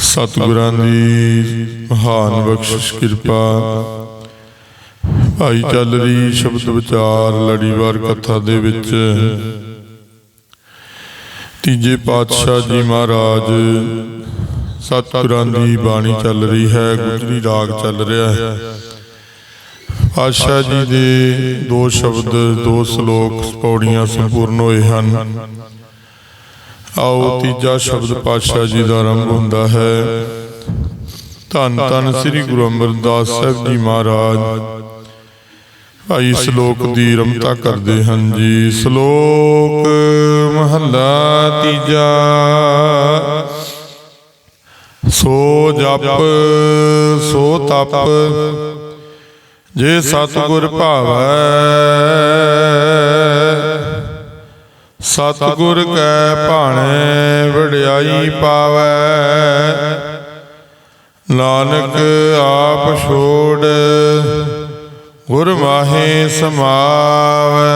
ਸਤਿਗੁਰਾਂ ਦੀ ਮਹਾਨ ਬਖਸ਼ਿਸ਼ ਕਿਰਪਾ। ਭਾਈ ਚੱਲ ਰਹੀ ਸ਼ਬਦ ਵਿਚਾਰ ਲੜੀਵਾਰ ਕਥਾ ਦੇ ਵਿੱਚ। ਤੀਜੇ ਪਾਤਸ਼ਾਹ ਜੀ ਮਹਾਰਾਜ, ਸਤਿਗੁਰਾਂ ਦੀ ਬਾਣੀ ਚੱਲ ਰਹੀ ਹੈ, ਗੁਜਰੀ ਰਾਗ ਚੱਲ ਰਿਹਾ ਹੈ। ਪਾਤਸ਼ਾਹ ਜੀ ਦੇ ਦੋ ਸ਼ਬਦ, ਦੋ ਸ਼ਲੋਕ ਪੌੜੀਆਂ ਸੰਪੂਰਨ ਹੋਏ ਹਨ। ਆਓ ਤੀਜਾ ਸ਼ਬਦ ਪਾਤਸ਼ਾਹ ਜੀ ਦਾ ਆਰੰਭ ਹੁੰਦਾ ਹੈ। ਧੰਨ ਧੰਨ ਸ੍ਰੀ ਗੁਰੂ ਅਮਰਦਾਸ ਸਾਹਿਬ ਜੀ ਮਹਾਰਾਜ। ਭਾਈ ਸ਼ਲੋਕ ਦੀ ਰਮਤਾ ਕਰਦੇ ਹਨ ਜੀ। ਸ਼ਲੋਕ ਮਹੱਲਾ ਤੀਜਾ। ਸੋ ਜਪ ਸੋ ਤਪ ਜੇ ਸਤਿਗੁਰ ਭਾਵੈ ਸਤਿਗੁਰ ਕੈ ਭਾਣੇ ਵਡਿਆਈ ਪਾਵੈ। ਨਾਨਕ ਆਪ ਛੋੜ ਗੁਰ ਮਾਹੇ ਸਮਾਵੈ।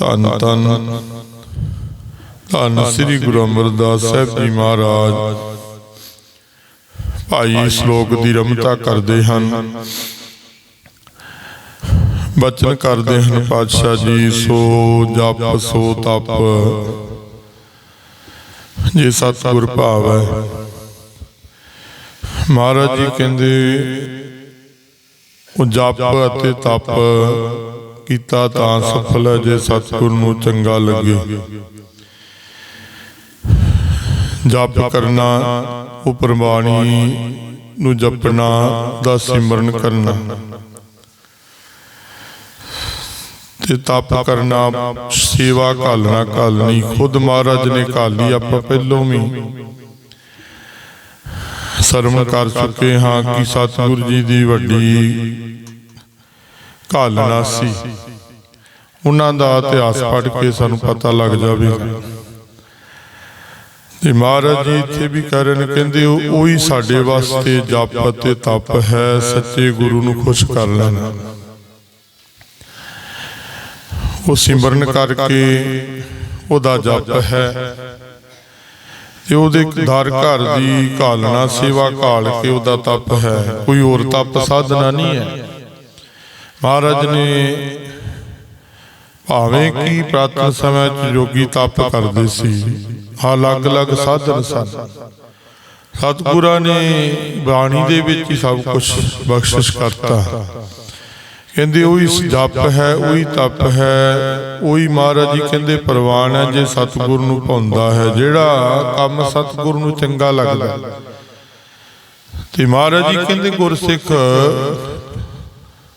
ਧੰਨ ਧੰਨ ਧੰਨ ਸ੍ਰੀ ਗੁਰੂ ਅਮਰਦਾਸ ਸਾਹਿਬ ਜੀ ਮਹਾਰਾਜ। ਭਾਈ ਸ਼ਲੋਕ ਦੀ ਰਮਤਾ ਕਰਦੇ ਹਨ। ਬਚਨ ਕਰਦੇ ਹਨ ਪਾਤਸ਼ਾਹ ਜੀ ਸੋ ਜਪ ਸੋ ਤਪ। ਜੇ ਸਤਿਗੁਰ ਭਾਵੈ। ਮਹਾਰਾਜ ਜੀ ਕਹਿੰਦੇ ਉਹ ਜਪ ਅਤੇ ਤਪ ਕੀਤਾ ਤਾਂ ਸਫਲ ਹੈ ਜੇ ਸਤਿਗੁਰ ਨੂੰ ਚੰਗਾ ਲੱਗੇ। ਜਪ ਕਰਨਾ ਉਹ ਪ੍ਰਮਾਣੀ ਨੂੰ ਜਪਣਾ ਦਾ ਸਿਮਰਨ ਕਰਨਾ। ਤੇ ਤਪ ਕਰਨਾ, ਸੇਵਾ ਘਾਲਣਾ ਘਾਲਣੀ ਖੁਦ ਮਹਾਰਾਜ ਨੇ ਘਾਲੀ ਆਪਾਂ ਪਹਿਲੋਂ ਵੀ। ਸਰਵਣ ਕਰ ਚੁੱਕੇ ਹਾਂ ਕਿ ਸਤਿਗੁਰੂ ਜੀ ਦੀ ਵੱਡੀ ਘਾਲਣਾ ਸੀ। ਉਹਨਾਂ ਦਾ ਇਤਿਹਾਸ ਪੜ੍ਹ ਕੇ ਸਾਨੂੰ ਪਤਾ ਲੱਗ ਜਾਵੇਗਾ ਤੇ ਮਹਾਰਾਜ ਜੀ ਇੱਥੇ ਵੀ ਕਰਨ ਕਹਿੰਦੇ ਉਹ ਉਹੀ ਸਾਡੇ ਵਾਸਤੇ ਜਪ ਅਤੇ ਤਪ ਹੈ, ਸੱਚੇ ਗੁਰੂ ਨੂੰ ਖੁਸ਼ ਕਰ ਲੈਣਾ। ਉਹ ਸਿਮਰਨ ਕਰਕੇ ਉਹਦਾ ਜਪ ਹੈ। ਤੇ ਉਹਦੇ ਦਰ ਘਰ ਦੀ ਘਾਲਣਾ ਸੇਵਾ ਘਾਲ ਕੇ ਉਹਦਾ ਤਪ ਹੈ। ਕੋਈ ਹੋਰ ਤਪ ਸਾਧਨਾ ਨਹੀਂ ਹੈ। ਮਹਾਰਾਜ ਨੇ ਭਾਵੇਂ ਕਿ ਪ੍ਰਾਤਨ ਸਮੇਂ ਚ ਜੋਗੀ ਤਪ ਕਰਦੇ ਸੀ ਅਲੱਗ-ਅਲੱਗ ਸਾਧਨ ਸਨ। ਸਤਿਗੁਰਾਂ ਨੇ ਬਾਣੀ ਦੇ ਵਿੱਚ ਹੀ ਸਭ ਕੁਝ ਬਖਸ਼ਿਸ਼ ਕਰਤਾ। ਕਹਿੰਦੇ ਉਹੀ ਜਪ ਹੈ, ਉਹੀ ਤਪ ਹੈ, ਉਹੀ ਮਹਾਰਾਜ ਜੀ ਕਹਿੰਦੇ ਪ੍ਰਵਾਨ ਹੈ ਜੇ ਸਤਿਗੁਰ ਨੂੰ ਪਾਉਂਦਾ ਹੈ, ਜਿਹੜਾ ਕੰਮ ਸਤਿਗੁਰ ਨੂੰ ਚੰਗਾ ਲੱਗਦਾ ਤੇ ਮਹਾਰਾਜ ਜੀ ਕਹਿੰਦੇ ਗੁਰਸਿੱਖ,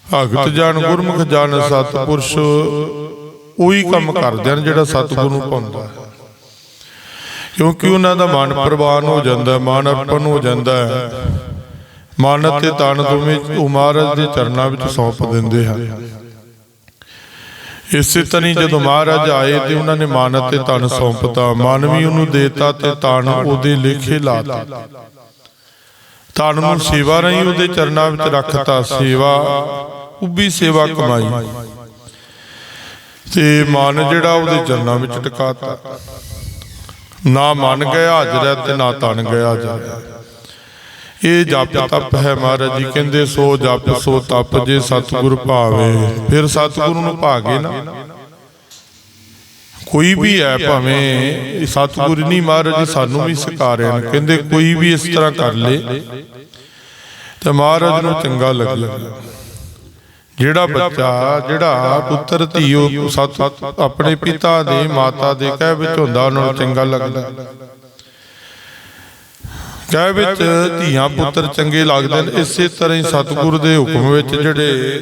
ਭਗਤ ਜਾਣ ਗੁਰਮੁਖ ਜਾਣ ਸਤਿਪੁਰਸ਼ ਉਹੀ ਕੰਮ ਕਰਦੇ ਹਨ ਜਿਹੜਾ ਸਤਿਗੁਰ ਨੂੰ ਪਾਉਂਦਾ ਹੈ। ਕਿਉਂਕਿ ਉਹਨਾਂ ਦਾ ਮਨ ਪ੍ਰਵਾਨ ਹੋ ਜਾਂਦਾ ਹੈ, ਮਨ ਅਰਪਣ ਹੋ ਜਾਂਦਾ ਹੈ। ਮਨ ਅਤੇ ਤਨ ਦੋਵੇਂ ਉਹ ਮਹਾਰਾਜ ਦੇ ਚਰਨਾਂ ਵਿੱਚ ਸੌਂਪ ਦਿੰਦੇ ਹਨ। ਇਸੇ ਤਰ੍ਹਾਂ ਜਦੋਂ ਮਹਾਰਾਜ ਆਏ ਤੇ ਉਹਨਾਂ ਨੇ ਮਨ ਅਤੇ ਤਨ ਸੌਂਪਤਾ ਮਨ ਵੀ ਉਹਨੂੰ ਦੇਤਾ ਤੇ ਤਨ ਉਹਦੇ ਲੇਖੇ ਲਾਤਾ। ਤਨ ਨੂੰ ਸੇਵਾ ਰਹੀ ਉਹਦੇ ਚਰਨਾਂ ਵਿੱਚ ਰੱਖਤਾ ਸੇਵਾ ਉੱਭੀ ਸੇਵਾ ਕਮਾਈ। ਤੇ ਮਨ ਜਿਹੜਾ ਉਹਦੇ ਚਰਨਾਂ ਵਿੱਚ ਟਿਕਾਤਾ। ਨਾ ਮਨ ਗਿਆ ਹਾਜ਼ਰ ਤੇ ਨਾ ਤਨ ਗਿਆ ਹਾਜ਼ਰ ਇਹ ਜਪ ਤਪ ਹੈ ਮਹਾਰਾਜ ਜੀ, ਕਹਿੰਦੇ ਸੋ ਜਪ, ਸੋ ਤਪ ਜੇ ਸਤਿਗੁਰ ਭਾਵੇ। ਫਿਰ ਸਤਿਗੁਰੂ ਨੂੰ ਭਾਗੇ ਨਾ। ਕੋਈ ਵੀ ਹੈ ਭਾਵੇਂ ਸਤਿਗੁਰ ਨਹੀਂ ਮਹਾਰਾਜ ਸਾਨੂੰ ਵੀ ਸਿਖਾ ਰਹੇ ਨੇ। ਕਹਿੰਦੇ ਕੋਈ ਵੀ ਇਸ ਤਰ੍ਹਾਂ ਕਰ ਲੇ। ਤੇ ਮਹਾਰਾਜ ਨੂੰ ਚੰਗਾ ਲੱਗੇਗਾ ਜਿਹੜਾ ਬੱਚਾ, ਜਿਹੜਾ ਪੁੱਤਰ, ਧੀਓ, ਸਤ, ਆਪਣੇ ਪਿਤਾ ਦੇ, ਮਾਤਾ ਦੇ ਕਹਿ ਵਿੱਚ ਹੁੰਦਾ, ਉਹਨਾਂ ਨੂੰ ਚੰਗਾ ਲੱਗਦਾ। ਕਹਿ ਵਿੱਚ ਧੀਆਂ ਪੁੱਤਰ ਚੰਗੇ ਲੱਗਦੇ ਨੇ ਇਸੇ ਤਰ੍ਹਾਂ ਹੀ ਸਤਿਗੁਰੂ ਦੇ ਹੁਕਮ ਵਿੱਚ ਜਿਹੜੇ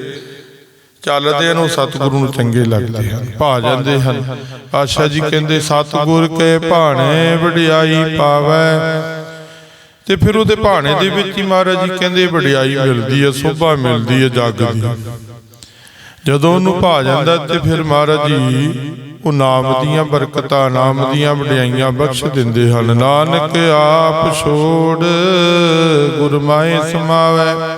ਚੱਲਦੇ ਹਨ ਉਹ ਸਤਿਗੁਰੂ ਨੂੰ ਚੰਗੇ ਲੱਗਦੇ ਹਨ ਭਾ ਜਾਂਦੇ ਹਨ। ਆਸ਼ਾ ਜੀ ਕਹਿੰਦੇ ਸਤਿਗੁਰ ਕੇ ਭਾਣੇ ਵਡਿਆਈ ਪਾਵੈ। ਤੇ ਫਿਰ ਉਹਦੇ ਭਾਣੇ ਦੇ ਵਿੱਚ ਹੀ ਮਹਾਰਾਜ ਜੀ ਕਹਿੰਦੇ ਵਡਿਆਈ ਮਿਲਦੀ ਹੈ ਸੋਭਾ ਮਿਲਦੀ ਹੈ ਜੱਗ ਦੀ। ਜਦੋਂ ਉਹਨੂੰ ਭਾ ਜਾਂਦਾ ਤੇ ਫਿਰ ਮਹਾਰਾਜ ਜੀ ਉਹ ਨਾਮ ਦੀਆਂ ਬਰਕਤਾਂ, ਨਾਮ ਦੀਆਂ ਵਡਿਆਈਆਂ ਬਖਸ਼ ਦਿੰਦੇ ਹਨ। ਨਾਨਕ ਆਪ ਛੋੜ ਗੁਰਮਾਏ ਸਮਾਵੈ।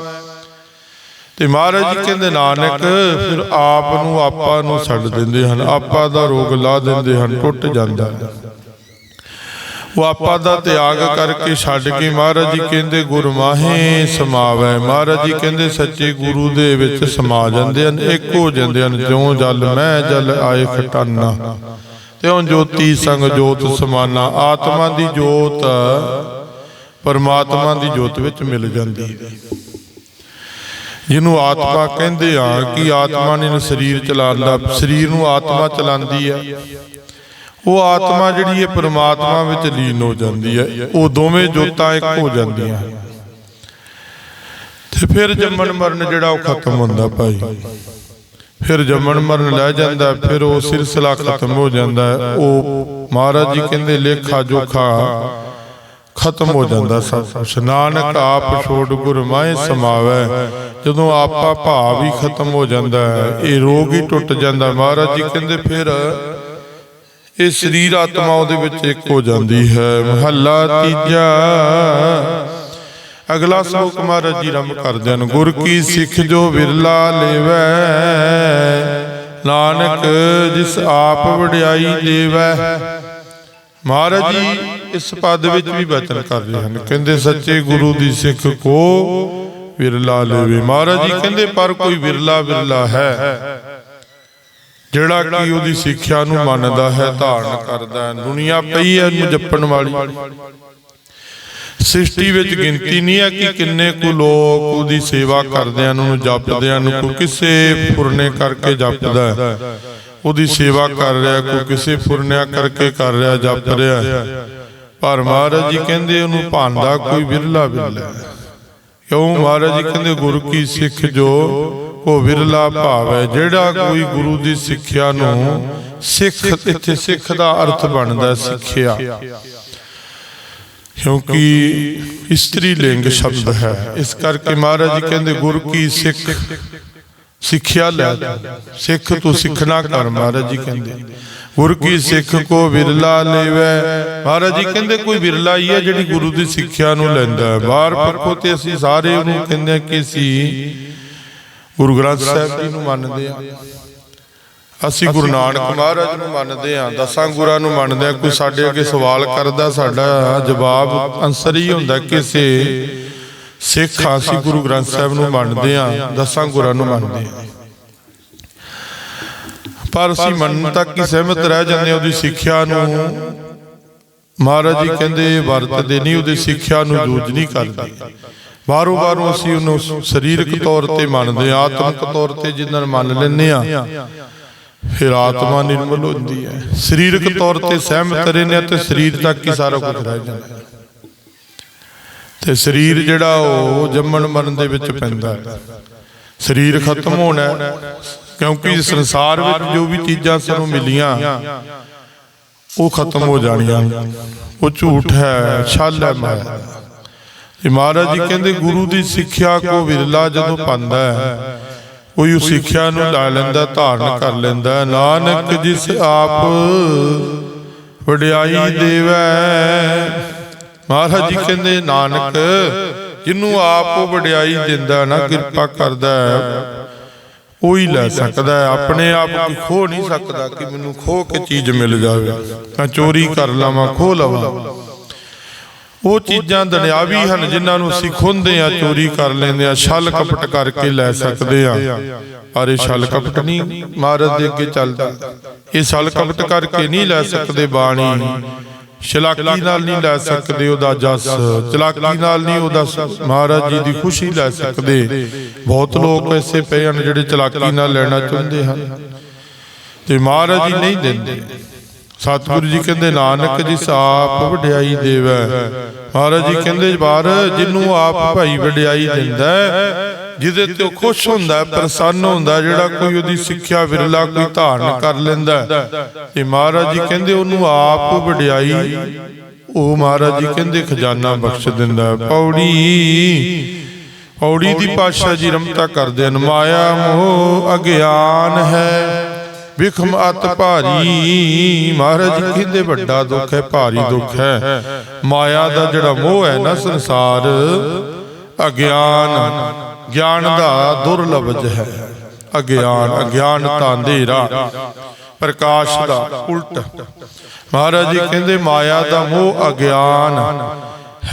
ਤੇ ਮਹਾਰਾਜ ਜੀ ਕਹਿੰਦੇ, ਨਾਨਕ, ਫਿਰ ਆਪ ਨੂੰ, ਆਪਾ ਨੂੰ ਛੱਡ ਦਿੰਦੇ ਹਨ। ਆਪਾ ਦਾ ਰੋਗ ਲਾ ਦਿੰਦੇ ਹਨ, ਟੁੱਟ ਜਾਂਦਾ ਹੈ। ਉਹ ਆਪਾ ਦਾ ਤਿਆਗ ਕਰਕੇ ਛੱਡ ਕੇ ਮਹਾਰਾਜ ਜੀ ਕਹਿੰਦੇ ਗੁਰ ਮਾਹੇ ਸਮਾਵੈ। ਮਹਾਰਾਜ ਜੀ ਕਹਿੰਦੇ, ਸੱਚੇ ਗੁਰੂ ਦੇ ਵਿੱਚ ਸਮਾ ਜਾਂਦੇ ਹਨ, ਇੱਕ ਹੋ ਜਾਂਦੇ ਹਨ, ਜਿਉਂ ਜਲ ਮੈਂ ਜਲ ਆਏ ਖਟਾਨਾ। ਤਿਉਂ ਜੋਤੀ ਸੰਗ ਜੋਤ ਸਮਾਨਾ, ਆਤਮਾ ਦੀ ਜੋਤ, ਪਰਮਾਤਮਾ ਦੀ ਜੋਤ ਵਿੱਚ ਮਿਲ ਜਾਂਦੀ ਹੈ। ਜਿਹਨੂੰ ਆਤਮਾ ਕਹਿੰਦੇ ਆ ਕਿ ਆਤਮਾ ਨੇ ਸਰੀਰ ਚਲਾਉਂਦਾ ਸਰੀਰ ਨੂੰ ਆਤਮਾ ਚਲਾਉਂਦੀ ਹੈ ਉਹ ਆਤਮਾ ਜਿਹੜੀ ਹੈ ਪਰਮਾਤਮਾ ਵਿੱਚ ਲੀਨ ਹੋ ਜਾਂਦੀ ਹੈ, ਉਹ ਦੋਵੇਂ ਜੋਤਾਂ ਇੱਕ ਹੋ ਜਾਂਦੀਆਂ। ਤੇ ਫਿਰ ਜੰਮਣ ਮਰਨ ਜਿਹੜਾ ਉਹ ਖਤਮ ਹੁੰਦਾ ਭਾਈ। ਫਿਰ ਜੰਮਣ ਮਰਨ ਲੈ ਜਾਂਦਾ, ਫਿਰ ਉਹ ਸਿਲਸਿਲਾ ਖਤਮ ਹੋ ਜਾਂਦਾ, ਉਹ ਮਹਾਰਾਜ ਜੀ ਕਹਿੰਦੇ ਲੇਖਾ ਜੋਖਾ ਖਤਮ ਹੋ ਜਾਂਦਾ ਸਭ ਕੁਛ। ਨਾਨਕ ਆਪ ਛੋੜ ਗੁਰ ਮਾਏ ਸਮਾਵੈ, ਜਦੋਂ ਆਪਾ ਭਾਵ ਹੀ ਖਤਮ ਹੋ ਜਾਂਦਾ ਹੈ ਇਹ ਰੋਗ ਹੀ ਟੁੱਟ ਜਾਂਦਾ। ਮਹਾਰਾਜ ਜੀ ਕਹਿੰਦੇ ਫਿਰ ਇਹ ਸਰੀਰ ਆਤਮਾ ਉਹਦੇ ਵਿੱਚ ਇੱਕ ਹੋ ਜਾਂਦੀ ਹੈ। ਮਹੱਲਾ ਤੀਜਾ। ਅਗਲਾ ਸ਼ਲੋਕ ਮਹਾਰਾਜ ਜੀ ਰਮ ਕਰਦੇ ਹਨ। ਗੁਰ ਕੀ ਸਿੱਖ ਜੋ ਵਿਰਲਾ ਲੇਵੈ, ਨਾਨਕ ਜਿਸ ਆਪ ਵਡਿਆਈ ਦੇਵੈ। ਮਹਾਰਾਜ ਜੀ ਇਸ ਪਦ ਵਿੱਚ ਵੀ ਬਚਨ ਕਰਦੇ ਹਨ। ਕਹਿੰਦੇ, ਸੱਚੇ ਗੁਰੂ ਦੀ ਸਿੱਖ ਕੋ ਵਿਰਲਾ ਲੇਵੇ। ਮਹਾਰਾਜ ਜੀ ਕਹਿੰਦੇ, ਪਰ ਕੋਈ ਵਿਰਲਾ ਵਿਰਲਾ ਹੈ। ਜਿਹੜਾ ਕਿ ਉਹਦੀ ਸਿੱਖਿਆ ਨੂੰ ਮੰਨਦਾ ਹੈ, ਧਾਰਨ ਕਰਦਾ ਹੈ, ਦੁਨੀਆ ਪਈ ਹੈ ਨੂੰ ਜਪਣ ਵਾਲੀ। ਸ੍ਰਿਸ਼ਟੀ ਵਿੱਚ ਗਿਣਤੀ ਨਹੀਂ ਹੈ ਕਿ ਕਿੰਨੇ ਕੁ ਲੋਕ ਉਹਦੀ ਸੇਵਾ ਕਰਦੇ ਹਨ ਉਹਨੂੰ ਜਪਦੇ ਹਨ ਕਿਸੇ ਫੁਰਨੇ ਕਰਕੇ ਜਪਦਾ ਹੈ। ਉਹਦੀ ਸੇਵਾ ਕਰ ਰਿਹਾ, ਕੋਈ ਕਿਸੇ ਫੁਰਨਿਆ ਕਰਕੇ ਕਰ ਰਿਹਾ, ਜਪ ਰਿਹਾ ਪਰ ਮਹਾਰਾਜ ਜੀ ਕਹਿੰਦੇ ਉਹਨੂੰ ਭਾਂਦਾ ਕੋਈ ਵਿਰਲਾ ਵਿਰਲਾ ਕਿਉਂ? ਮਹਾਰਾਜ ਜੀ ਕਹਿੰਦੇ ਗੁਰੂ ਕੀ ਸਿੱਖ ਜੋ ਉਹ ਵਿਰਲਾ ਭਾਵ ਹੈ ਜਿਹੜਾ ਕੋਈ ਗੁਰੂ ਦੀ ਸਿੱਖਿਆ ਨੂੰ ਸਿੱਖ, ਇੱਥੇ ਸਿੱਖ ਦਾ ਅਰਥ ਬਣਦਾ ਸਿੱਖਿਆ। ਕਿਉਂਕਿ ਇਸਤਰੀ ਲਿੰਗ ਸ਼ਬਦ ਹੈ। ਇਸ ਕਰਕੇ ਮਹਾਰਾਜ ਜੀ ਕਹਿੰਦੇ, ਗੁਰ ਕੀ ਸਿੱਖ? ਸਿੱਖਿਆ ਲੈ ਸਿੱਖ ਤੂੰ ਸਿੱਖਣਾ ਕਰ, ਮਹਾਰਾਜ ਜੀ ਕਹਿੰਦੇ। ਗੁਰ ਕੀ ਸਿੱਖ ਕੋ ਵਿਰਲਾ ਲੇਵੈ? ਮਹਾਰਾਜ ਜੀ ਕਹਿੰਦੇ, ਕੋਈ ਵਿਰਲਾ ਹੀ ਹੈ ਜਿਹੜੀ ਗੁਰੂ ਦੀ ਸਿੱਖਿਆ ਨੂੰ ਲੈਂਦਾ ਹੈ। ਬਾਹਰ ਪੱਖੋਂ ਤੇ ਅਸੀਂ ਸਾਰੇ ਉਹਨੂੰ ਕਹਿੰਦੇ ਕਿ ਅਸੀਂ ਗੁਰੂ ਗ੍ਰੰਥ ਸਾਹਿਬ ਜੀ ਨੂੰ ਮੰਨਦੇ ਹਾਂ। ਅਸੀਂ ਗੁਰੂ ਨਾਨਕ ਮਹਾਰਾਜ ਨੂੰ ਮੰਨਦੇ ਹਾਂ, ਦਸਾਂ ਗੁਰਾਂ ਨੂੰ ਮੰਨਦੇ ਹਾਂ। ਕੋਈ ਸਾਡੇ ਅੱਗੇ ਸਵਾਲ ਕਰਦਾ, ਸਾਡਾ ਜਵਾਬ ਆਨਸਰ ਹੀ ਹੁੰਦਾ ਕਿਸੇ ਸਿੱਖ ਅਸੀਂ ਗੁਰੂ ਗ੍ਰੰਥ ਸਾਹਿਬ ਨੂੰ ਮੰਨਦੇ ਹਾਂ, ਦਸਾਂ ਗੁਰਾਂ ਨੂੰ ਮੰਨਦੇ ਹਾਂ। ਪਰ ਅਸੀਂ ਮੰਨਣ ਤੱਕ ਹੀ ਸਹਿਮਤ ਰਹਿ ਜਾਂਦੇ ਹਾਂ ਉਹਦੀ ਸਿੱਖਿਆ ਨੂੰ। ਮਹਾਰਾਜ ਜੀ ਕਹਿੰਦੇ, ਵਰਤਦੇ ਨਹੀਂ, ਉਹਦੀ ਸਿੱਖਿਆ ਨੂੰ ਜੂਝ ਨਹੀਂ ਕਰਦੇ। ਬਾਰੋ ਬਾਰੋਂ ਅਸੀਂ ਉਹਨੂੰ ਸਰੀਰਕ ਤੌਰ ਤੇ ਮੰਨਦੇ ਹਾਂ, ਆਤਮਿਕ ਤੌਰ ਤੇ ਜਿੰਨਾਂ ਮੰਨ ਲੈਂਦੇ ਆ ਫਿਰ ਆਤਮਾ ਨਿਰਮਲ ਹੁੰਦੀ ਹੈ। ਸਰੀਰਕ ਤੌਰ ਤੇ ਸਹਿਮਤ ਰਹਿੰਦੇ ਹਾਂ ਤੇ ਸਰੀਰ ਤੱਕ ਹੀ ਸਾਰਾ ਕੁਝ ਰਹਿ ਜਾਂਦਾ ਤੇ ਸਰੀਰ ਜਿਹੜਾ ਉਹ ਜੰਮਣ ਮਰਨ ਦੇ ਵਿੱਚ ਪੈਂਦਾ ਹੈ। ਸਰੀਰ ਖਤਮ ਹੋਣਾ ਕਿਉਂਕਿ ਸੰਸਾਰ ਵਿੱਚ ਜੋ ਵੀ ਚੀਜ਼ਾਂ ਸਾਨੂੰ ਮਿਲੀਆਂ, ਉਹ ਖਤਮ ਹੋ ਜਾਣੀਆਂ। ਉਹ ਝੂਠ ਹੈ, ਛਲ ਹੈ, ਮਾਇਆ ਤੇ ਮਹਾਰਾਜ ਜੀ ਕਹਿੰਦੇ ਗੁਰੂ ਦੀ ਸਿੱਖਿਆ ਕੋ ਵਿਰਲਾ ਜਦੋਂ ਪਾਉਂਦਾ ਹੈ ਕੋਈ ਉਸ ਸਿੱਖਿਆ ਨੂੰ ਲੈ ਲੈਂਦਾ ਧਾਰਨ ਕਰ ਲੈਂਦਾ। ਨਾਨਕ ਜਿਸ ਆਪ ਵਡਿਆਈ ਦੇਵੈ। ਮਹਾਰਾਜ ਜੀ ਕਹਿੰਦੇ ਨਾਨਕ ਜਿਹਨੂੰ ਆਪ ਉਹ ਵਡਿਆਈ ਦਿੰਦਾ ਨਾ ਕਿਰਪਾ ਕਰਦਾ ਹੈ। ਉਹ ਹੀ ਲੈ ਸਕਦਾ ਆਪਣੇ ਆਪ ਕੋਈ ਖੋ ਨਹੀਂ ਸਕਦਾ ਕਿ ਮੈਨੂੰ ਖੋ ਕੇ ਚੀਜ਼ ਮਿਲ ਜਾਵੇ। ਮੈਂ ਚੋਰੀ ਕਰ ਲਵਾਂ ਖੋ ਲਵਾਂ। ਉਹ ਚੀਜ਼ਾਂ ਦੁਨਿਆਵੀ ਹਨ ਜਿਨ੍ਹਾਂ ਨੂੰ ਅਸੀਂ ਖੁੰਦੇ ਆ ਚੋਰੀ ਕਰ ਲੈਂਦੇ ਆ ਛਲ ਕਪਟ ਕਰਕੇ ਲੈ ਸਕਦੇ ਆ ਪਰ ਇਹ ਛਲ ਕਪਟ ਨਹੀਂ, ਮਹਾਰਾਜ ਦੇ ਅੱਗੇ ਚੱਲਦਾ। ਇਹ ਛਲ ਕਪਟ ਕਰਕੇ ਨਹੀਂ ਲੈ ਸਕਦੇ ਬਾਣੀ। ਚਲਾਕੀ ਨਾਲ ਨਹੀਂ ਲੈ ਸਕਦੇ ਉਹਦਾ ਜਸ। ਚਲਾਕੀ ਨਾਲ ਨਹੀਂ ਉਹਦਾ ਮਹਾਰਾਜ ਜੀ ਦੀ ਖੁਸ਼ੀ ਲੈ ਸਕਦੇ। ਬਹੁਤ ਲੋਕ ਐਸੇ ਪਏ ਹਨ ਜਿਹੜੇ ਚਲਾਕੀ ਨਾਲ ਲੈਣਾ ਚਾਹੁੰਦੇ ਹਨ। ਤੇ ਮਹਾਰਾਜ ਜੀ ਨਹੀਂ ਦਿੰਦੇ। ਸਤਿਗੁਰੂ ਜੀ ਕਹਿੰਦੇ, ਨਾਨਕ ਜਿਸ ਆਪ ਵਡਿਆਈ ਦੇਵੈ। ਮਹਾਰਾਜ ਜੀ ਕਹਿੰਦੇ ਬਾਰ ਜਿਹਨੂੰ ਆਪ ਭਾਈ ਵਡਿਆਈ ਦਿੰਦਾ ਜਿਹਦੇ ਤੇ ਉਹ ਖੁਸ਼ ਹੁੰਦਾ ਪ੍ਰਸੰਨ ਹੁੰਦਾ ਜਿਹੜਾ ਕੋਈ ਉਹਦੀ ਸਿੱਖਿਆ ਵਿਰਲਾ, ਕੋਈ ਧਾਰਨ ਕਰ ਲੈਂਦਾ ਤੇ ਮਹਾਰਾਜ ਜੀ ਕਹਿੰਦੇ, ਉਹਨੂੰ ਆਪ ਵਡਿਆਈ, ਉਹ ਮਹਾਰਾਜ ਜੀ ਕਹਿੰਦੇ, ਖਜ਼ਾਨਾ ਬਖਸ਼ ਦਿੰਦਾ ਹੈ। ਪੌੜੀ ਪੌੜੀ ਦੀ ਪਾਤਸ਼ਾਹ ਜੀ ਰਮਤਾ ਕਰਦੇ ਹਨ, ਮਾਇਆ ਮੋਹ ਅਗਿਆਨ ਹੈ। ਵਿਖਮ ਅਤ ਭਾਰੀ ਮਹਾਰਾਜ ਜੀ ਕਹਿੰਦੇ ਵੱਡਾ ਦੁੱਖ ਹੈ ਭਾਰੀ ਦੁੱਖ ਹੈ। ਮਾਇਆ ਦਾ ਜਿਹੜਾ ਮੋਹ ਹੈ ਨਾ ਸੰਸਾਰ ਅਗਿਆਨ ਗਿਆਨ ਦਾ ਦੁਰਲਭਜ ਹੈ। ਅਗਿਆਨ ਅਗਿਆਨਤਾ ਅੰਧੇਰਾ ਪ੍ਰਕਾਸ਼ ਦਾ ਉਲਟ। ਮਹਾਰਾਜ ਜੀ ਕਹਿੰਦੇ ਮਾਇਆ ਦਾ ਮੋਹ ਅਗਿਆਨ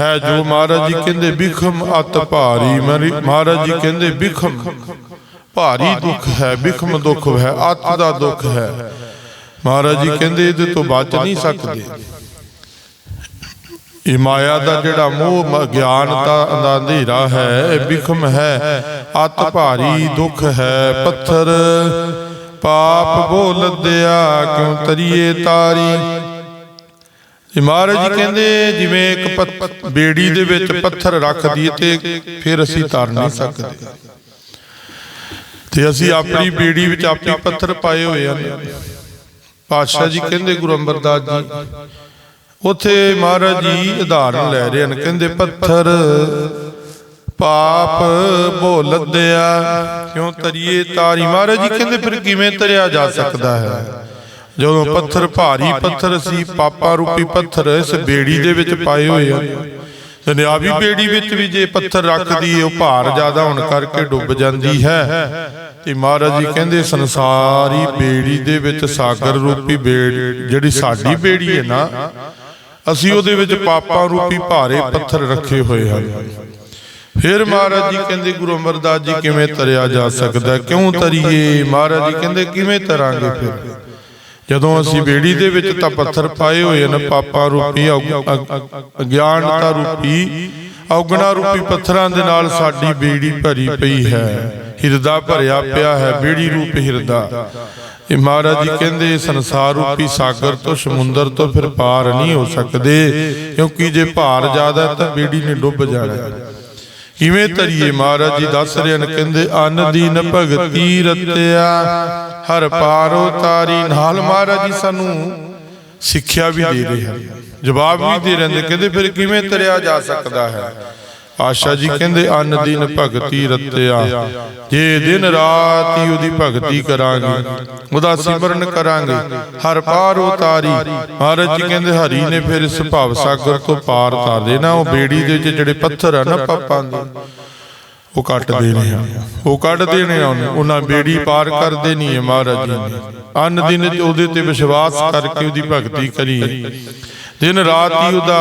ਹੈ ਜੋ ਮਹਾਰਾਜ ਜੀ ਕਹਿੰਦੇ ਬਿਖਮ ਅਤ ਭਾਰੀ। ਮਹਾਰਾਜ ਜੀ ਕਹਿੰਦੇ ਬਿਖਮ ਭਾਰੀ ਦੁੱਖ ਹੈ ਬਿਖਮ ਦੁੱਖ ਹੈ ਅਤ ਦਾ ਦੁੱਖ ਹੈ। ਮਹਾਰਾਜ ਜੀ ਕਹਿੰਦੇ ਇਹਦੇ ਤੋਂ ਬਚ ਨਹੀਂ ਸਕਦੇ। ਇਹ ਮਾਇਆ ਦਾ ਜਿਹੜਾ ਮੋਹ ਗਿਆਨ ਦਾ ਅੰਧੇਰਾ ਹੈ ਇਹ ਬਿਖਮ ਹੈ ਅਤ ਭਾਰੀ ਦੁੱਖ ਹੈ। ਪੱਥਰ ਪਾਪ ਬੋ ਲੱਦਿਆ ਕਿਉਂ ਤਰੀਏ ਤਾਰੀ? ਮਹਾਰਾਜ ਜੀ ਕਹਿੰਦੇ ਜਿਵੇਂ ਇੱਕ ਬੇੜੀ ਦੇ ਵਿੱਚ ਪੱਥਰ ਰੱਖ ਦਈਏ ਤੇ ਫਿਰ ਅਸੀਂ ਤਰ ਨਹੀਂ ਸਕਦੇ। ਤੇ ਅਸੀਂ ਆਪਣੀ ਬੇੜੀ ਵਿੱਚ ਆਪੇ ਪੱਥਰ ਪਾਏ ਹੋਏ ਹਨ। ਪਾਤਸ਼ਾਹ ਜੀ ਕਹਿੰਦੇ ਗੁਰੂ ਅੰਮ੍ਰਿਤਦਾਸ ਜੀ ਉਥੇ ਮਹਾਰਾਜ ਜੀ ਉਦਾਹਰਨ ਲੈ ਰਹੇ ਹਨ। ਕਹਿੰਦੇ ਪੱਥਰ ਪਾਪ ਬੋ ਲੱਦਿਆ ਕਿਉਂ ਤਰੀਏ ਤਾਰੀ? ਮਹਾਰਾਜ ਜੀ ਕਹਿੰਦੇ ਫਿਰ ਕਿਵੇਂ ਤਰਿਆ ਜਾ ਸਕਦਾ ਹੈ? ਜਦੋਂ ਪੱਥਰ ਭਾਰੀ ਪੱਥਰ ਸੀ ਪਾਪਾ ਰੂਪੀ ਪੱਥਰ ਇਸ ਬੇੜੀ ਦੇ ਵਿੱਚ ਪਾਏ ਹੋਏ ਆ ਦੁਨਿਆਵੀ ਬੇੜੀ ਵਿੱਚ ਵੀ ਜੇ ਪੱਥਰ ਰੱਖਦੀ ਉਹ ਭਾਰ ਜ਼ਿਆਦਾ ਹੋਣ ਕਰਕੇ ਡੁੱਬ ਜਾਂਦੀ ਹੈ। ਤੇ ਮਹਾਰਾਜ ਜੀ ਕਹਿੰਦੇ ਸੰਸਾਰੀ ਬੇੜੀ ਦੇ ਵਿੱਚ ਸਾਗਰ ਰੂਪੀ ਬੇੜ ਜਿਹੜੀ ਸਾਡੀ ਬੇੜੀ ਹੈ ਨਾ ਅਸੀਂ ਉਹਦੇ ਵਿੱਚ ਪਾਪਾਂ ਰੂਪੀ ਭਾਰੇ ਪੱਥਰ ਰੱਖੇ ਹੋਏ ਹਨ। ਫਿਰ ਮਹਾਰਾਜ ਜੀ ਕਹਿੰਦੇ ਗੁਰੂ ਅਮਰਦਾਸ ਜੀ ਕਿਵੇਂ ਤਰਿਆ ਜਾ ਸਕਦਾ? ਕਿਉਂ ਤਰੀਏ? ਮਹਾਰਾਜ ਜੀ ਕਹਿੰਦੇ ਕਿਵੇਂ ਤਰਾਂਗੇ ਫਿਰ? ਜਦੋਂ ਅਸੀਂ ਬੇੜੀ ਦੇ ਵਿੱਚ ਤਾਂ ਪੱਥਰ ਪਾਏ ਹੋਏ ਨੇ ਪਾਪਾਂ ਰੂਪੀ ਅਗ- ਅਗ- ਅਗ- ਅਗਿਆਨਤਾ ਰੂਪੀ ਔਗਣਾ ਰੂਪੀ ਪੱਥਰਾਂ ਦੇ ਨਾਲ ਸਾਡੀ ਬੇੜੀ ਭਰੀ ਪਈ ਹੈ। ਹਿਰਦਾ ਭਰਿਆ ਪਿਆ ਹੈ ਬੇੜੀ ਰੂਪ ਹਿਰਦਾ। ਇਹ ਮਹਾਰਾਜ ਜੀ ਕਹਿੰਦੇ ਸੰਸਾਰ ਰੂਪੀ ਸਾਗਰ ਤੋਂ ਸਮੁੰਦਰ ਤੋਂ ਫਿਰ ਪਾਰ ਨਹੀਂ ਹੋ ਸਕਦੇ ਕਿਉਂਕਿ ਜੇ ਭਾਰ ਜ਼ਿਆਦਾ ਤਾਂ ਬੇੜੀ ਨੇ ਡੁੱਬ ਜਾਣਾ। ਕਿਵੇਂ ਤਰੀਏ ਮਹਾਰਾਜ ਜੀ ਦੱਸ ਰਹੇ ਨੇ ਕਹਿੰਦੇ ਅਨ ਦੀਨ ਭਗਤੀ ਰਤਿਆ। ਹਰ ਪਾਰੋ ਤਾਰੀ ਨਾਲ ਮਹਾਰਾਜ ਜੀ ਸਾਨੂੰ ਸਿੱਖਿਆ ਵੀ ਦੇ ਰਹੇ ਹਨ, ਜਵਾਬ ਵੀ ਦੇ ਰਹੇ ਨੇ ਕਹਿੰਦੇ ਫਿਰ ਕਿਵੇਂ ਤਰਿਆ ਜਾ ਸਕਦਾ ਹੈ? ਆਸ਼ਾ ਜੀ ਕਹਿੰਦੇ, ਅਨ ਦਿਨ ਭਗਤੀ ਰਤਿਆ, ਜੇ ਦਿਨ ਰਾਤ ਹੀ ਉਹਦੀ ਭਗਤੀ ਕਰਾਂਗੇ, ਉਹਦਾ ਸਿਮਰਨ ਕਰਾਂਗੇ। ਹਰ ਪਾਰ ਉਤਾਰੀ ਮਹਾਰਾਜ ਜੀ ਕਹਿੰਦੇ, ਹਰੀ ਨੇ ਫਿਰ ਇਸ ਭਵ ਸਾਗਰ ਤੋਂ ਪਾਰ ਤਾਰ ਦੇਣਾ ਉਹ ਬੇੜੀ ਦੇ ਵਿੱਚ ਜਿਹੜੇ ਪੱਥਰ ਆ ਨਾ ਪਾਪਾਂ ਦੇ ਉਹ ਕੱਟ ਦੇਣੇ ਆ। ਉਹ ਕੱਢ ਦੇਣੇ ਆ ਉਹਨੇ ਬੇੜੀ ਪਾਰ ਕਰ ਦੇਣੀ ਹੈ ਮਹਾਰਾਜ ਜੀ। ਨੇ ਅਨ ਦਿਨ ਚ ਉਹਦੇ ਤੇ ਵਿਸ਼ਵਾਸ ਕਰਕੇ ਉਹਦੀ ਭਗਤੀ ਕਰੀਏ। ਦਿਨ ਰਾਤ ਹੀ ਉਹਦਾ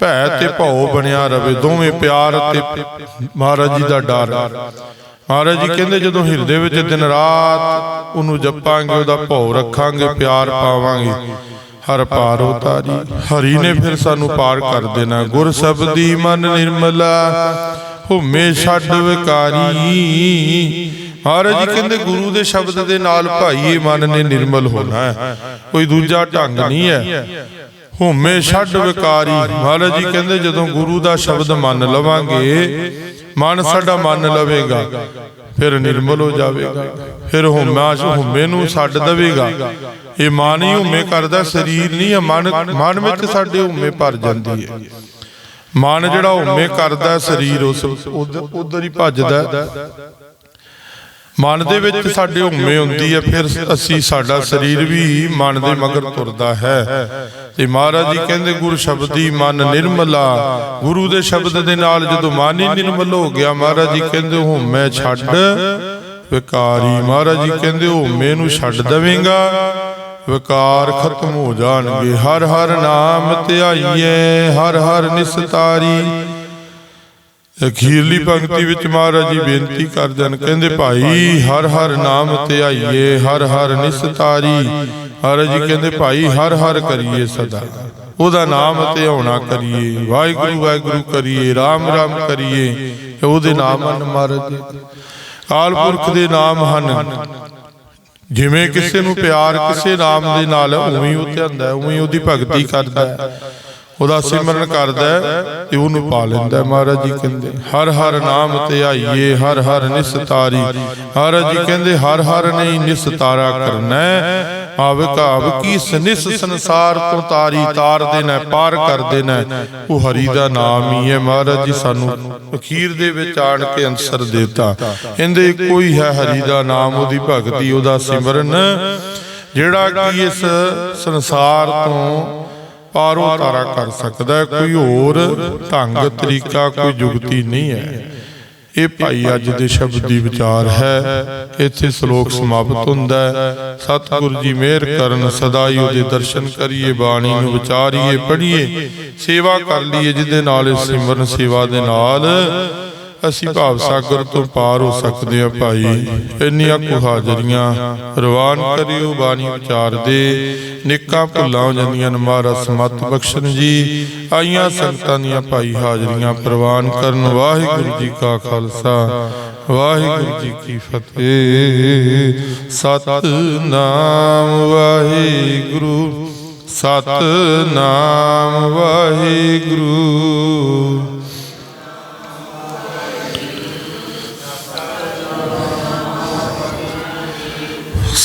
ਭੈ ਤੇ ਭਉ ਬਣਿਆ ਰਵੇ। ਦੋਵੇਂ ਪਿਆਰ ਤੇ ਮਹਾਰਾਜ ਜੀ ਦਾ ਡਰ। ਮਹਾਰਾਜ ਜੀ ਕਹਿੰਦੇ ਜਦੋਂ ਹਿਰਦੇ ਵਿੱਚ ਦਿਨ ਰਾਤ ਉਹਨੂੰ ਜਪਾਂਗੇ ਉਹਦਾ ਭਉ ਰੱਖਾਂਗੇ ਪਿਆਰ ਪਾਵਾਂਗੇ। ਹਰ ਪਾਰ ਉਤਾਰੀ। ਹਰੀ ਨੇ ਫਿਰ ਸਾਨੂੰ ਪਾਰ ਕਰ ਦੇਣਾ। ਗੁਰ ਸ਼ਬਦੀ ਮਨ ਨਿਰਮਲਾ। ਹੁਮੇ ਛੱਡ ਵਿਕਾਰੀ। ਮਹਾਰਾਜ ਜੀ ਕਹਿੰਦੇ ਗੁਰੂ ਦੇ ਸ਼ਬਦ ਦੇ ਨਾਲ ਭਾਈ ਇਹ ਮਨ ਨੇ ਨਿਰਮਲ ਹੋਣਾ ਹੈ। ਕੋਈ ਦੂਜਾ ਢੰਗ ਨਹੀਂ ਹੈ। ਹੁਮੇ ਛੱਡ ਵਿਕਾਰੀ। ਮਹਾਰਾਜ ਜੀ ਕਹਿੰਦੇ ਜਦੋਂ ਗੁਰੂ ਦਾ ਸ਼ਬਦ ਮੰਨ ਲਵਾਂਗੇ ਮਨ ਸਾਡਾ ਮੰਨ ਲਵੇਗਾ ਫਿਰ ਨਿਰਮਲ ਹੋ ਜਾਵੇਗਾ। ਫਿਰ ਹੁਮਾ ਹੁਮੇ ਨੂੰ ਛੱਡ ਦੇਵੇਗਾ। ਇਹ ਮਨ ਹੀ ਹੁਮੇ ਕਰਦਾ ਸਰੀਰ ਨਹੀਂ ਹੈ। ਮਨ ਮਨ ਵਿੱਚ ਸਾਡੇ ਹੁਮੇ ਭਰ ਜਾਂਦੀ ਹੈ। ਮਨ ਜਿਹੜਾ ਹੁਮੇ ਕਰਦਾ ਸਰੀਰ ਉਸ ਉਧਰ ਹੀ ਭੱਜਦਾ। ਮਨ ਦੇ ਵਿੱਚ ਸਾਡੇ ਹੁਮੇ ਹੁੰਦੀ ਹੈ ਫਿਰ ਅਸੀਂ ਸਾਡਾ ਸਰੀਰ ਵੀ ਮਨ ਦੇ ਮਗਰ ਤੁਰਦਾ ਹੈ। ਤੇ ਮਹਾਰਾਜ ਜੀ ਕਹਿੰਦੇ ਗੁਰ ਸ਼ਬਦੀ ਮਨ ਨਿਰਮਲਾ ਗੁਰੂ ਦੇ ਸ਼ਬਦ ਦੇ ਨਾਲ ਜਦੋਂ ਮਨ ਹੀ ਨਿਰਮਲ ਹੋ ਗਿਆ ਮਹਾਰਾਜ ਜੀ ਕਹਿੰਦੇ ਹੁਮੇ ਛੱਡ ਵਿਕਾਰੀ। ਮਹਾਰਾਜ ਜੀ ਕਹਿੰਦੇ ਹੁਮੇ ਨੂੰ ਛੱਡ ਦੇਵੇਂਗਾ। ਵਿਕਾਰ ਖਤਮ ਹੋ ਜਾਣਗੇ। ਹਰ ਹਰ ਨਾਮ ਧਿਆਈਏ ਹਰ ਹਰ ਨਿਸਤਾਰੀ ਅਖੀਰਲੀ ਪੰਕਤੀ ਵਿੱਚ ਮਹਾਰਾਜ ਜੀ ਬੇਨਤੀ ਕਰਦੇ ਹਨ ਕਹਿੰਦੇ ਭਾਈ, ਹਰ ਹਰ ਨਾਮ ਧਿਆਈਏ ਹਰ ਹਰ ਨਿਸਤਾਰੀ ਮਹਾਰਾਜ ਜੀ ਕਹਿੰਦੇ ਭਾਈ, ਹਰ ਹਰ ਕਰੀਏ ਸਦਾ। ਉਹਦਾ ਨਾਮ ਤੇ ਆਉਣਾ ਕਰੀਏ, ਵਾਹਿਗੁਰੂ ਵਾਹਿਗੁਰੂ ਕਰੀਏ RAM RAM ਕਰੀਏ। ਉਹਦੇ ਨਾਮ ਹਨ ਮਹਾਰਾਜ ਕਾਲ ਪੁਰਖ ਦੇ ਨਾਮ ਹਨ। ਜਿਵੇਂ ਕਿਸੇ ਨੂੰ ਪਿਆਰ ਕਿਸੇ ਨਾਮ ਦੇ ਨਾਲ ਉਵੇਂ ਉਹ ਧਿਆਉਂਦਾ ਹੈ, ਉਵੇਂ ਉਹਦੀ ਭਗਤੀ ਕਰਦਾ ਉਹਦਾ ਸਿਮਰਨ ਕਰਦਾ ਤੇ ਉਹਨੂੰ ਪਾ ਲੈਂਦਾ। ਮਹਾਰਾਜ ਜੀ ਕਹਿੰਦੇ ਹਰ ਹਰ ਨਾਮ ਧਿਆਈਏ ਹਰ ਹਰ ਨਿਸਤਾਰੀ। ਮਹਾਰਾਜ ਜੀ ਕਹਿੰਦੇ ਹਰ ਹਰ ਨੇ ਹੀ ਨਿਸਤਾਰਾ ਕਰਨਾ ਆਵ ਕੀ ਸਨਿਸ ਸੰਸਾਰ ਤੋਂ ਤਾਰੀ ਤਾਰ ਦੇਣਾ ਪਾਰ ਕਰ ਦੇਣਾ ਉਹ ਹਰੀ ਦਾ ਨਾਮ ਹੀ ਹੈ ਮਹਾਰਾਜ ਜੀ ਸਾਨੂੰ ਅਖੀਰ ਦੇ ਵਿੱਚ ਆਣ ਕੇ ਅੰਸਰ ਦਿੱਤਾ। ਇਹਦੇ ਕੋਈ ਹੈ ਹਰੀ ਦਾ ਨਾਮ ਉਹਦੀ ਭਗਤੀ ਉਹਦਾ ਸਿਮਰਨ। ਜਿਹੜਾ ਕਿ ਇਸ ਸੰਸਾਰ ਤੋਂ ਪਾਰੋ ਤਾਰਾ ਕਰ ਸਕਦਾ ਕੋਈ ਹੋਰ ਢੰਗ ਤਰੀਕਾ ਕੋਈ ਜੁਗਤੀ ਨਹੀਂ ਹੈ। ਇਹ ਭਾਈ ਅੱਜ ਦੇ ਸ਼ਬਦ ਦੀ ਵਿਚਾਰ ਹੈ। ਇੱਥੇ ਸ਼ਲੋਕ ਸਮਾਪਤ ਹੁੰਦਾ ਹੈ। ਸਤਿਗੁਰੂ ਜੀ ਮਿਹਰ ਕਰਨ, ਸਦਾ ਹੀ ਉਹਦੇ ਦਰਸ਼ਨ ਕਰੀਏ, ਬਾਣੀ ਨੂੰ ਵਿਚਾਰੀਏ, ਪੜ੍ਹੀਏ, ਸੇਵਾ ਕਰ ਲਈਏ, ਜਿਹਦੇ ਨਾਲ ਇਸ ਸਿਮਰਨ ਸੇਵਾ ਦੇ ਨਾਲ ਅਸੀਂ ਭਾਵ ਸਾਗਰ ਤੋਂ ਪਾਰ ਹੋ ਸਕਦੇ ਹਾਂ ਭਾਈ। ਇੰਨੀਆਂ ਕੁ ਹਾਜ਼ਰੀਆਂ ਰਵਾਨ ਕਰਿਓ ਬਾਣੀ ਵਿਚਾਰ ਦੇ। ਨਿੱਕਾ ਭੁੱਲਾਂ ਹੋ ਜਾਂਦੀਆਂ ਨੇ ਮਹਾਰਾਜ, ਸਮਤ ਬਖਸ਼ਣ ਜੀ। ਆਈਆਂ ਸੰਗਤਾਂ ਦੀਆਂ ਭਾਈ ਹਾਜ਼ਰੀਆਂ ਪ੍ਰਵਾਨ ਕਰਨ। ਵਾਹਿਗੁਰੂ ਜੀ ਕਾ ਖਾਲਸਾ, ਵਾਹਿਗੁਰੂ ਜੀ ਕੀ ਫਤਿਹ। ਸਤਨਾਮ ਵਾਹਿਗੁਰੂ ਸਤਨਾਮ ਵਾਹਿਗੁਰੂ।